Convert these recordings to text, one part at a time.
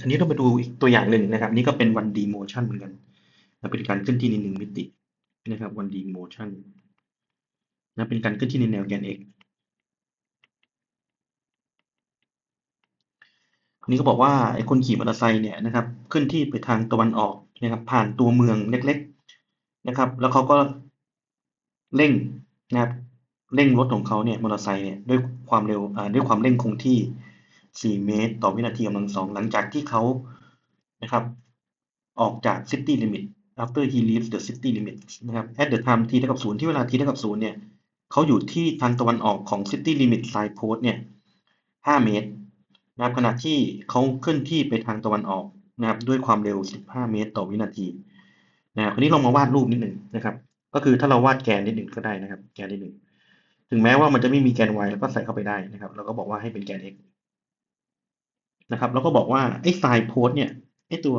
อันนี้เรามาดูอีกตัวอย่างหนึ่งนะครับ นี่ก็เป็น 1D motion เหมือนกันเป็นการเคลื่อนที่ในหนึ่งมิตินะครับ 1D motion นะเป็นการเคลื่อนที่ในแนวแกน x คนนี้ก็บอกว่าไอ้คนขี่มอเตอร์ไซค์เนี่ยนะครับเคลื่อนที่ไปทางตะวันออกนะครับ ผ่านตัวเมืองเล็ก ๆนะครับ แล้วเขาก็เร่งนะครับเร่งรถของเขาเนี่ยมอเตอร์ไซค์เนี่ยด้วยความเร็วด้วยความเร่งคงที่ 4 เมตร ต่อวินาทีกำลังสองหลังจากที่เขานะครับออกจาก city limit after he leaves the city limit นะครับ at the time t เท่ากับ0ที่เวลา t เท่ากับ0เนี่ยเขาอยู่ที่ทางตะวันออกของ city limit signpost เนี่ย 5 เมตรนะครับขณะที่เขาเคลื่อนที่ไปทางตะวันออกนะครับด้วยความเร็ว 15 เมตร ต่อวินาทีนะครับคราวนี้ลองมาวาดรูปนิดหนึ่งนะครับ ก็คือถ้าเราวาดแกนนิดหนึ่งก็ได้นะครับ แกนนิดหนึ่งถึงแม้ว่ามันจะไม่มีแกน y แล้วก็ใส่เข้าไปได้นะครับเราก็บอกว่าให้เป็นแกน x นะครับแล้วก็บอกว่าไอ้ sign post เนี่ยไอ้ตัว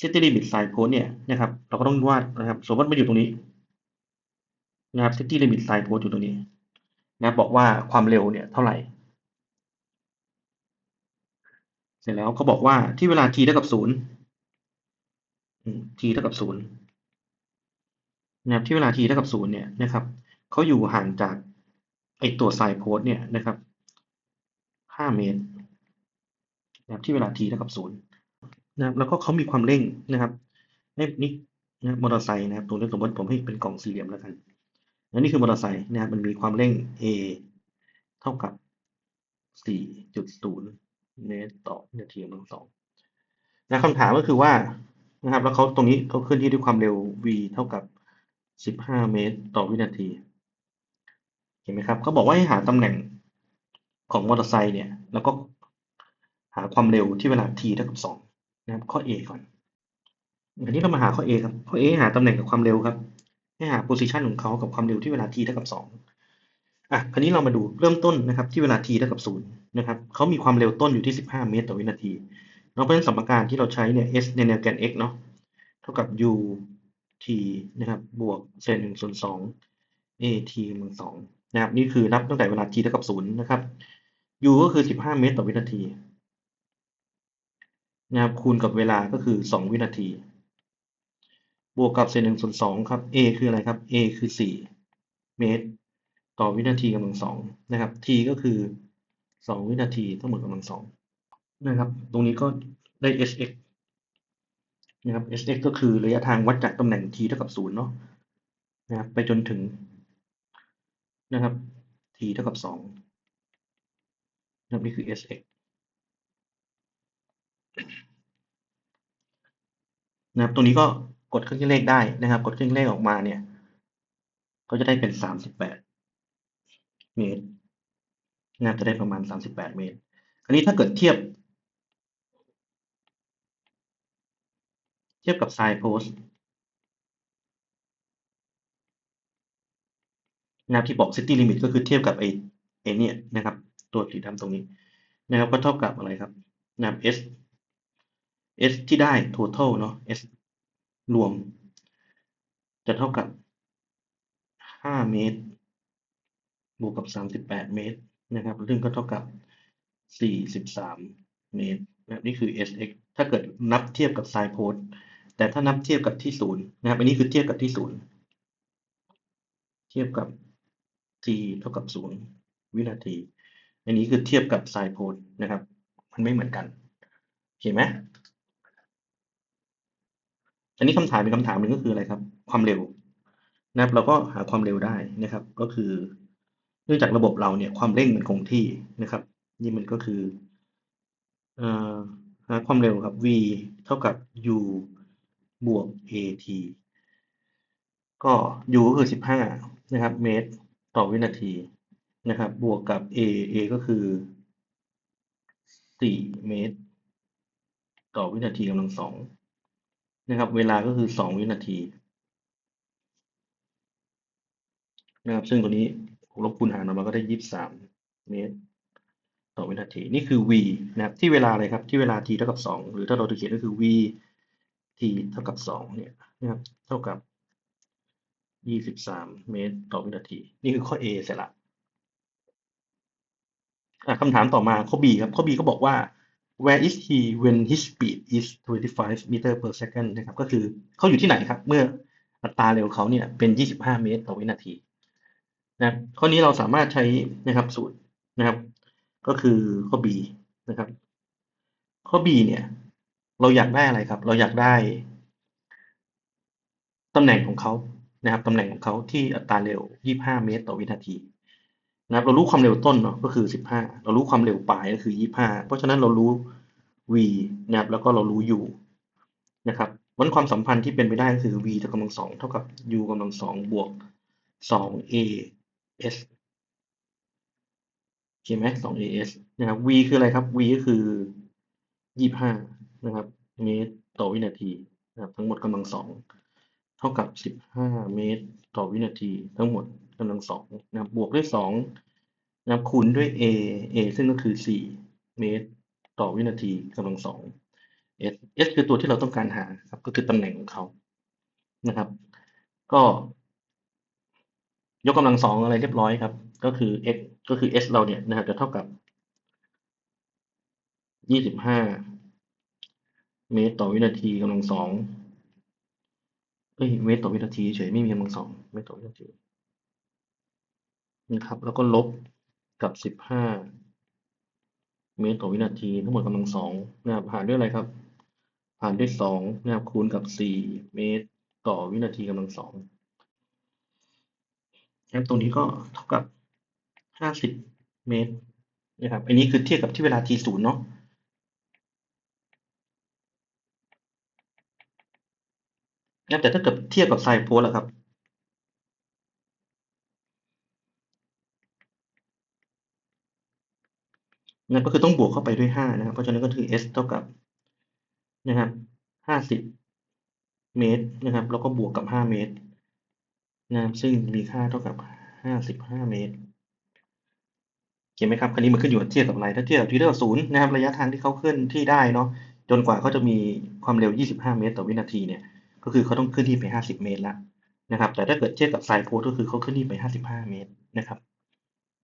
city limit sign post เนี่ยนะครับเราก็ต้องวาดนะครับ สมมติมันอยู่ตรงนี้นะครับ city limit sign post อยู่ตรงนี้นะบอกว่าความเร็วเนี่ยเท่าไหร่ เสร็จแล้วเขาบอกว่าที่เวลา t เท่ากับศูนย์ t เท่ากับศูนย์นะครับที่เวลา t เท่ากับศูนย์เนี่ยนะครับเขาอยู่ห่างจากไอตัว sign post เนี่ยนะครับห้าเมตร นะครับที่เวลา t เท่ากับศูนย์นะครับแล้วก็เขามีความเร่งนะครับนี่นี่นะมอเตอร์ไซค์นะครับตัวเลขสมมติผมให้เป็นกล่องสี่เหลี่ยมแล้วกันและนี่คือมอเตอร์ไซค์นะครับมันมีความเร่ง a เท่ากับสี่จุดศูนย์เมตรต่อวินาทีกำลังสองนะคำถามก็คือว่านะครับแล้วเขาตรงนี้เขาเคลื่อนที่ด้วยความเร็ว v เท่ากับสิบห้าเมตรต่อวินาที เห็นไหมครับเขาบอกว่าให้หาตำแหน่งของมอเตอร์ไซค์เนี่ย แล้วก็ หาความเร็วที่เวลา t เท่ากับสองนะครับข้อ A ก่อนอันนี้เรามาหาข้อ A ครับข้อ A หาตำแหน่งกับความเร็วครับ ให้หา position ของเขากับความเร็วที่เวลา t เท่ากับสองอะคราวนี้เรามาดูเริ่มต้นนะครับที่เวลา t เท่ากับศูนย์นะครับเขามีความเร็วต้นอยู่ที่ 15 เมตรต่อวินาทีเราเป็นสมการที่เราใช้เนี่ย s ในแนวแกน x เนาะเท่ากับ u t นะครับบวกเศษหนึ่งส่วนสอง a t กำลังสองนะครับนี่คือนับตั้งแต่เวลา t เท่ากับศูนย์นะครับ u ก็คือ 15 เมตรต่อวินาที นะครับคูณกับเวลาก็คือ 2 วินาที บวกกับเศษหนึ่งส่วนสองครับ a คืออะไรครับ a คือ 4 เมตร ต่อวินาทีกำลังสองนะครับ t ก็คือ 2 วินาทีทั้งหมดกำลังสองนะครับ ตรงนี้ก็ได้ hx นะครับ hx ก็คือระยะทางวัดจากตำแหน่ง t เท่ากับ0เนาะนะครับไปจนถึงนะครับ t เท่ากับ2นะครับนี่คือ hx นะครับตรงนี้ก็กดเครื่องคิดเลขได้นะครับ กดเครื่องเลขออกมาเนี่ย ก็จะได้เป็น 38 เมตรนะครับจะได้ประมาณ 38 เมตรคราวนี้ถ้าเกิดเทียบ เทียบกับ side post นะครับที่บอก city limit ก็คือเทียบกับไอไอเนี่ยนะครับ ตัวสีดำตรงนี้นะครับก็เท่ากับอะไรครับนะครับ s s ที่ได้ total เนาะ s รวม จะเท่ากับ 5 เมตร บวกกับ 38 เมตรนะครับ ซึ่งก็เท่ากับ 43 เมตรนะนี่คือ sx ถ้าเกิดนับเทียบกับ side post แต่ถ้านับเทียบกับที่ศูนย์นะครับ อันนี้คือเทียบกับที่ศูนย์ เทียบกับ t เท่ากับศูนย์วินาที อันนี้คือเทียบกับ side post นะครับ มันไม่เหมือนกัน เห็นไหม อันนี้คำถามเป็นคำถามหนึ่งก็คืออะไรครับ ความเร็วนะครับเราก็หาความเร็วได้นะครับ ก็คือเนื่องจากระบบเราเนี่ยความเร่งมันคงที่นะครับ นี่มันก็คืออหาความเร็วครับ v เท่ากับ u บวก at ก็ u ก็คือ 15 นะครับ เมตรต่อวินาทีนะครับ บวกกับ a a ก็คือ 4 เมตร ต่อวินาทีกำลังสอง นะครับ เวลาก็คือ 2 วินาทีนะครับ ซึ่งตัวนี้ลบคูณหารออกมาก็ได้ 23 เมตรต่อวินาที นี่คือ v นะครับที่เวลาอะไรครับที่เวลา t เท่ากับ 2 หรือถ้าเราจะเขียนก็คือ v t เท่ากับ 2 เนี่ยนะครับเท่ากับ 23 เมตรต่อวินาที นี่คือข้อ A เสร็จละคำถามต่อมาข้อ B ครับข้อ B ก็บอกว่า where is he when his speed is 25 meter per second นะครับ ก็คือเขาอยู่ที่ไหนครับ เมื่ออัตราเร็วเขาเนี่ยเป็น 25 เมตรต่อวินาทีนะข้อนี้เราสามารถใช้นะครับสูตรนะครับ ก็คือข้อ B นะครับ ข้อ B เนี่ย เราอยากได้อะไรครับ เราอยากได้ตำแหน่งของเขานะครับตำแหน่งของเขาที่อัตราเร็ว 25 เมตร ต่อวินาที นะครับเรารู้ความเร็วต้นเนาะก็คือ 15 เรารู้ความเร็วปลายก็คือ 25 เพราะฉะนั้นเรารู้ v นะครับแล้วก็เรารู้ u นะครับวันความสัมพันธ์ที่เป็นไปได้ก็คือ v เท่ากับกำลังสองเท่ากับ u กำลังสองบวก 2 a s โอเคไหม 2 a s นะครับ v คืออะไรครับ v ก็คือ 25 นะครับเมตรต่อวินาทีนะครับทั้งหมดกำลังสองเท่ากับ 15 เมตรต่อวินาทีทั้งหมด กำลังสองนะบวกด้วย2นะคูณด้วย a a ซึ่งก็คือ4เมตรต่อวินาทีกำลังสอง s s คือตัวที่เราต้องการหาครับ ก็คือตำแหน่งของเขานะครับ ก็ยกกำลังสองอะไรเรียบร้อยครับ ก็คือ x ก็คือ s เราเนี่ยนะครับจะเท่ากับ25เมตรต่อวินาทีกำลังสองเอ้ยเมตรต่อวินาทีเฉยไม่มีกำลังสองเมตรต่อวินาที นะครับ แล้วก็ลบกับ 15 เมตรต่อวินาที ทั้งหมดกำลังสองนะครับหารด้วยอะไรครับ หารด้วยสองนะครับคูณกับ 4 เมตรต่อวินาทีกำลังสองนะครับตรงนี้ก็เท่ากับ 50 เมตรนะครับอันนี้คือเทียบกับที่เวลา t ศูนย์เนาะนะแต่ถ้าเกิดเทียบกับไซโพสล่ะครับ นั่นก็คือต้องบวกเข้าไปด้วยห้านะครับ เพราะฉะนั้นก็คือ s เท่ากับนะครับห้าสิบเมตรนะครับ แล้วก็บวกกับห้าเมตรนะครับซึ่งมีค่าเท่ากับห้าสิบห้าเมตรเห็นไหมครับคันนี้มันขึ้นอยู่กับเทียบกับอะไร ถ้าเทียบกับทีเท่ากับศูนย์นะครับ ระยะทางที่เขาเคลื่อนที่ได้เนาะ จนกว่าเขาจะมีความเร็ว 25 เมตร ต่อวินาทีเนี่ย ก็คือเขาต้องเคลื่อนที่ไป 50 เมตรแล้วนะครับ แต่ถ้าเกิดเทียบกับไซโพสก็คือเขาเคลื่อนที่ไป 55 เมตรนะครับ